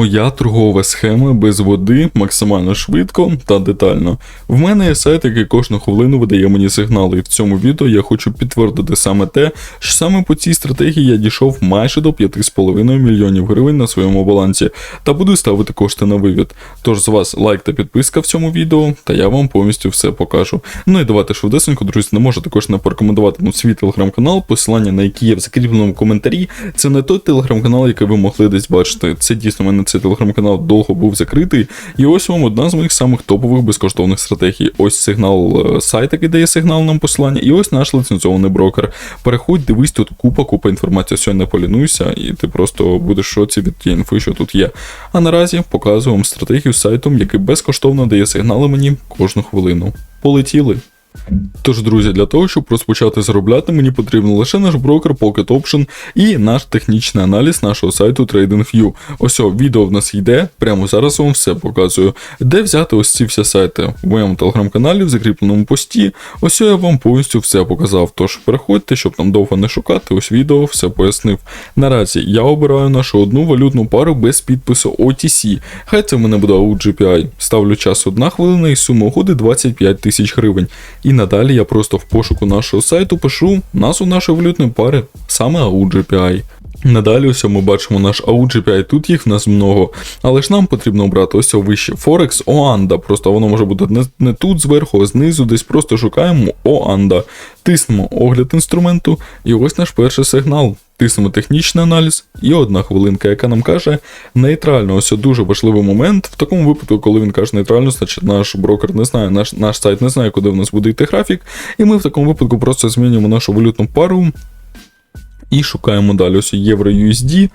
Моя торгова схема без води максимально швидко та детально. В мене є сайт, який кожну хвилину видає мені сигнали, і в цьому відео я хочу підтвердити саме те, що саме по цій стратегії я дійшов майже до 5,5 мільйонів гривень на своєму балансі та буду ставити кошти на вивід. Тож з вас лайк та підписка в цьому відео, та я вам повністю все покажу. Ну і давайте швидесенько, друзі, не можу також не порекомендувати ну, свій телеграм-канал, посилання на який є в закріпленому коментарі. Це не той телеграм-канал, який ви могли десь бачити. Це дійсно мене цей телеграм-канал довго був закритий. І ось вам одна з моїх самих топових безкоштовних стратегій. Ось сигнал е, сайт, який дає сигнал нам посилання, і ось наш лицензований брокер. Переходь, дивись, тут купа, купа інформації. Сьогодні не полінуйся, і ти просто будеш шоці від тієї інфи, що тут є. А наразі показую вам стратегію з сайтом, який безкоштовно дає сигнали мені кожну хвилину. Полетіли. Тож, друзі, для того, щоб розпочати заробляти, мені потрібен лише наш брокер Pocket Option і наш технічний аналіз нашого сайту TradingView. Ось о, відео в нас йде, прямо зараз вам все показую. Де взяти ось ці всі сайти? В моєму телеграм-каналі, в закріпленому пості. Ось я вам повністю все показав. Тож переходьте, щоб нам довго не шукати, ось відео все пояснив. Наразі я обираю нашу одну валютну пару без підпису OTC. Хай це в мене буде OGPI. Ставлю час 1 хвилина і сума угоди 25 тисяч гривень. І надалі я просто в пошуку нашого сайту пишу назву нашої валютної пари, саме AUGPI. Надалі ось ми бачимо наш AUGPI, тут їх в нас много, але ж нам потрібно обрати ось вище Forex OANDA, просто воно може бути не, не тут зверху, а знизу, десь просто шукаємо OANDA, тиснемо огляд інструменту, і ось наш перший сигнал. Тиснемо технічний аналіз і одна хвилинка, яка нам каже нейтрально. Ось дуже важливий момент. В такому випадку, коли він каже нейтрально, значить наш брокер не знає, наш, наш сайт не знає, куди в нас буде йти графік. І ми в такому випадку просто змінюємо нашу валютну пару. І шукаємо далі ось EuroUSD.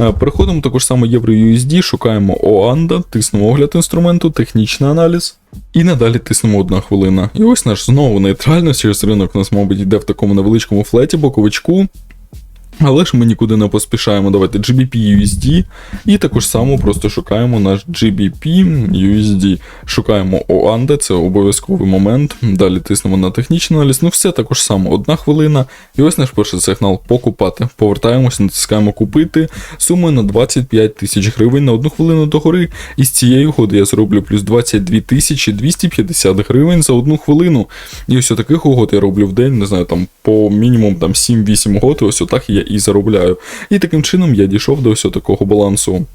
Е, Переходимо також само EuroUSD, шукаємо OANDA, тиснемо огляд інструменту, технічний аналіз. І надалі тиснемо одна хвилина. І ось наш знову нейтрально через ринок у нас, мабуть, йде в такому невеличкому флеті, боковичку. Але ж ми нікуди не поспішаємо. Давайте GBP USD. І також само просто шукаємо наш GBP USD. Шукаємо OANDA, це обов'язковий момент. Далі тиснемо на технічний аналіз. Ну все також само, одна хвилина. І ось наш перший сигнал покупати. Повертаємося, натискаємо купити. Сумою на 25 тисяч гривень на одну хвилину догори. І з цієї угоди я зроблю плюс 22 тисячі 250 гривень за одну хвилину. І ось таких угод я роблю в день, не знаю, там по мінімум там 7-8 угод, і ось отак я і заробляю. І таким чином я дійшов до ось такого балансу.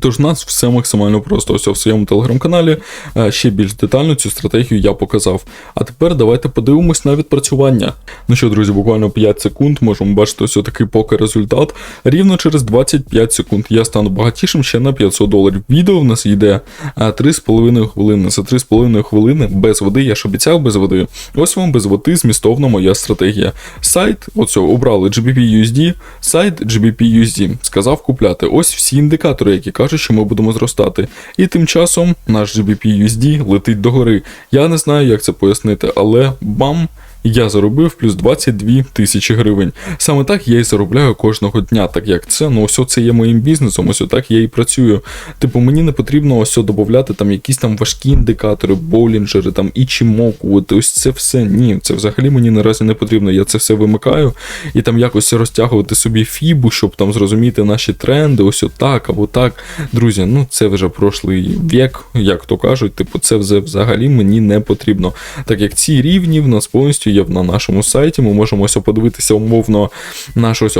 Тож у нас все максимально просто. Ось в своєму телеграм-каналі е, ще більш детально цю стратегію я показав. А тепер давайте подивимось на відпрацювання. Ну що, друзі, буквально 5 секунд можемо бачити ось такий поки результат. Рівно через 25 секунд я стану багатішим ще на 500 доларів. Відео в нас йде 3,5 хвилини. За 3,5 хвилини без води, я ж обіцяв без води. Ось вам без води змістовна моя стратегія. Сайт, оце обрали GBP-USD, сайт GBP-USD. Сказав купляти. Ось всі індикатори, які кажуть, що ми будемо зростати. І тим часом наш GBP-USD летить догори. Я не знаю, як це пояснити, але бам! Я заробив плюс 22 тисячі гривень. Саме так я і заробляю кожного дня, так як це, ну ось це є моїм бізнесом, ось так я і працюю. Типу, мені не потрібно ось додати там якісь там важкі індикатори, болінджери, там ічімоку, от ось це все. Ні, це взагалі мені наразі не потрібно. Я це все вимикаю і там якось розтягувати собі фібу, щоб там зрозуміти наші тренди, ось так або так. Друзі, ну це вже прошлий вік, як то кажуть, типу, це вже взагалі мені не потрібно. Так як ці рівні в нас повністю є на нашому сайті. Ми можемо ось подивитися умовно наше ось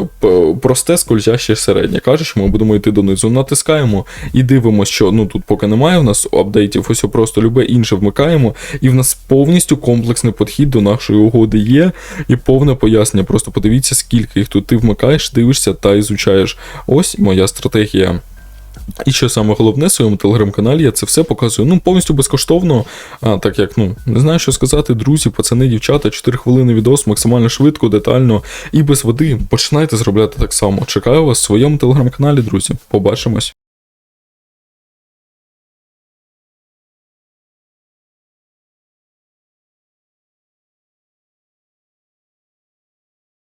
просте скользяще середнє. Каже, що ми будемо йти донизу. Натискаємо і дивимося, що ну тут поки немає в нас апдейтів, ось просто любе інше вмикаємо, і в нас повністю комплексний підхід до нашої угоди є, і повне пояснення. Просто подивіться, скільки їх тут ти вмикаєш, дивишся та ізучаєш. Ось моя стратегія. І що саме головне, в своєму телеграм-каналі я це все показую ну повністю безкоштовно. А так як ну не знаю, що сказати, друзі, пацани, дівчата, 4 хвилини відос, максимально швидко, детально і без води. Починайте зробляти так само. Чекаю вас в своєму телеграм-каналі, друзі. Побачимось.